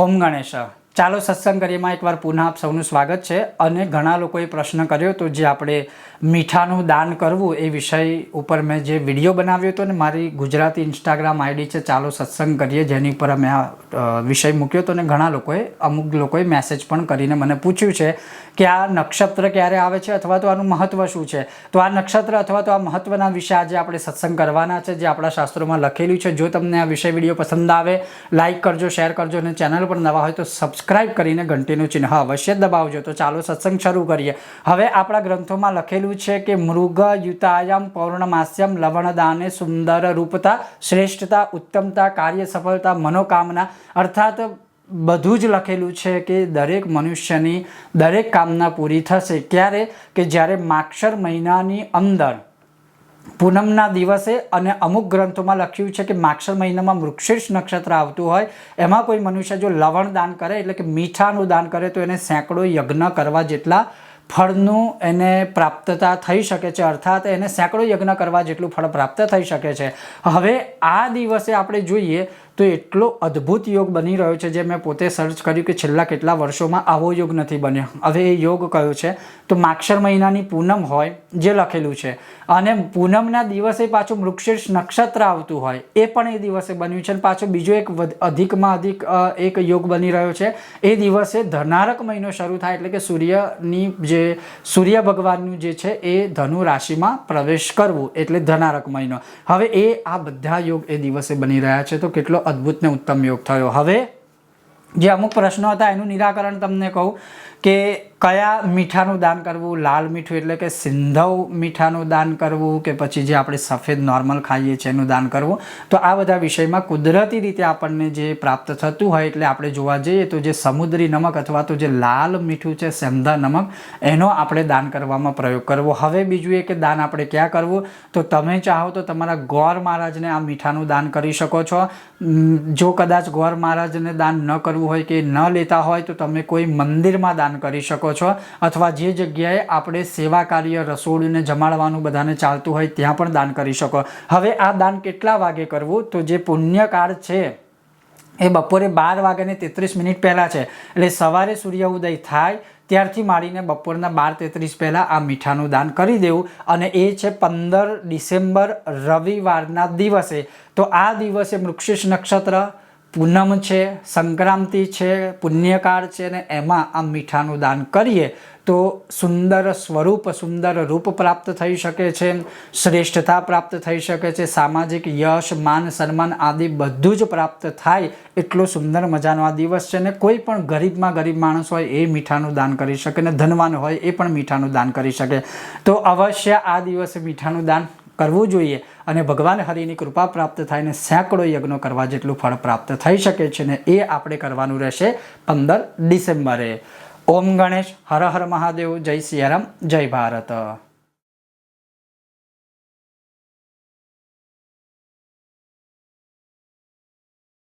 ઓમ ગણેશ. ચાલો સત્સંગ કરીએમાં એકવાર પુનઃ આપ સૌનું સ્વાગત છે અને ઘણા લોકોએ પ્રશ્ન કર્યો તો જે આપણે મીઠાનું દાન કરવું એ વિષય ઉપર મેં જે વીડિયો બનાવ્યો હતો ને મારી ગુજરાતી ઇન્સ્ટાગ્રામ આઈડી છે, ચાલો સત્સંગ કરીએ, જેની ઉપર અમે આ વિષય મૂક્યો હતો ને ઘણા લોકોએ, અમુક લોકોએ મેસેજ પણ કરીને મને પૂછ્યું છે કે આ નક્ષત્ર ક્યારે આવે છે અથવા તો આનું મહત્વ શું છે? તો આ નક્ષત્ર અથવા તો આ મહત્વના વિશે આજે આપણે સત્સંગ કરવાના છે, જે આપણા શાસ્ત્રોમાં લખેલું છે. જો તમને આ વિષય વીડિયો પસંદ આવે લાઇક કરજો, શેર કરજો અને ચેનલ પર નવા હોય તો સબસ્ક્રાઇબ કરીને ઘંટીનું ચિહ્ન અવશ્ય દબાવજો. તો ચાલો સત્સંગ શરૂ કરીએ. હવે આપણા ગ્રંથોમાં લખેલું છે કે મૃગ, યુતાયામ, પૌર્ણમાસ્યમ, લવણદાને સુંદર રૂપતા, શ્રેષ્ઠતા, ઉત્તમતા, કાર્ય સફળતા, મનોકામના, અર્થાત બધું જ લખેલું છે કે દરેક મનુષ્યની દરેક કામના પૂરી થશે. ક્યારે? કે જ્યારે માક્ષર મહિનાની અંદર પૂનમના દિવસે અને અમુક ગ્રંથોમાં લખ્યું છે કે માક્ષર મહિનામાં મૃક્ષીર્ષ નક્ષત્ર આવતું હોય, એમાં કોઈ મનુષ્ય જો લવણ દાન કરે, એટલે કે મીઠાનું દાન કરે, તો એને સેંકડો યજ્ઞ કરવા જેટલા ફળનું એને પ્રાપ્તતા થઈ શકે છે. અર્થાત એને સેંકડો યજ્ઞ કરવા જેટલું ફળ પ્રાપ્ત થઈ શકે છે. હવે આ દિવસે આપણે જોઈએ તો એટલો અદ્ભુત યોગ બની રહ્યો છે જે મેં પોતે સર્ચ કર્યું કે છેલ્લા કેટલા વર્ષોમાં આવો યોગ નથી બન્યો. હવે એ યોગ કયો છે? તો માક્ષર મહિનાની પૂનમ હોય, જે લખેલું છે. અને પૂનમના દિવસે પાછું મૃક્ષીર્ષ નક્ષત્ર આવતું હોય, એ પણ એ દિવસે બન્યું છે. અને પાછો બીજો એક અધિકમાં અધિક એક યોગ બની રહ્યો છે. એ દિવસે ધનારક મહિનો શરૂ થાય એટલે કે સૂર્યની જે, સૂર્ય ભગવાનનું જે છે એ ધનુ રાશિમાં પ્રવેશ કરવું એટલે ધનારક મહિનો. હવે એ આ બધા યોગ એ દિવસે બની રહ્યા છે. તો કેટલો અદ્ભુત ને ઉત્તમ યોગ થયો હવે જે અમુક પ્રશ્નો હતા, એનું નિરાકરણ તમને કહું કે કયા મીઠાનું દાન કરવું? લાલ મીઠું એટલે કે સિંધવ મીઠાનું દાન કરવું કે પછી જે આપણે સફેદ નોર્મલ ખાઈએ છીએ એનું દાન કરવું? તો આ બધા વિષયમાં કુદરતી રીતે આપણને જે પ્રાપ્ત થતું હોય એટલે આપણે જોવા જઈએ તો જે સમુદ્રી નમક અથવા તો જે લાલ મીઠું છે, સેંધા નમક, એનો આપણે દાન કરવામાં પ્રયોગ કરવો. હવે બીજું એ કે દાન આપણે ક્યાં કરવું? તો તમે ચાહો તો તમારા ગોર મહારાજને આ મીઠાનું દાન કરી શકો છો. જો કદાચ ગોર મહારાજને દાન ન કરવું હોય કે ન લેતા હોય તો તમે કોઈ મંદિરમાં દાન કરી શકો છો. અથવા જે જગ્યાએ આપણે સેવા કાર્ય રસોડુંને જમાડવાનું બધાને ચાલતું હોય ત્યાં પણ દાન કરી શકો. હવે આ દાન કેટલા વાગે કરવું? તો જે પુણ્યકાળ છે, એ બપોરે બાર વાગ્યાને તેત્રીસ મિનિટ પહેલાં છે. એટલે સવારે સૂર્ય ઉદય થાય, ત્યારથી માંડીને બપોરના બાર તેત્રીસ પહેલાં આ મીઠાનું દાન કરી દેવું. અને એ છે પંદર ડિસેમ્બર રવિવારના દિવસે. તો આ દિવસે વૃક્ષિષ નક્ષત્ર પૂનમ છે, સંક્રાંતિ છે, પુણ્યકાળ છે ને એમાં આ મીઠાનું દાન કરીએ તો સુંદર સ્વરૂપ, સુંદર રૂપ પ્રાપ્ત થઈ શકે છે, શ્રેષ્ઠતા પ્રાપ્ત થઈ શકે છે, સામાજિક યશ, માન, સન્માન આદિ બધું જ પ્રાપ્ત થાય એટલો સુંદર મજાનો આ દિવસ છે ને કોઈ પણ ગરીબમાં ગરીબ માણસ હોય એ મીઠાનું દાન કરી શકે ને ધનવાન હોય એ પણ મીઠાનું દાન કરી શકે. તો અવશ્ય આ દિવસે મીઠાનું દાન કરવું જોઈએ અને ભગવાન હરિની કૃપા પ્રાપ્ત થાય ને સેંકડો યજ્ઞો કરવા જેટલું ફળ પ્રાપ્ત થઈ શકે છે ને એ આપણે કરવાનું રહેશે પંદર ડિસેમ્બરે. ઓમ ગણેશ, હર હર મહાદેવ, જય સિયારામ, જય ભારત.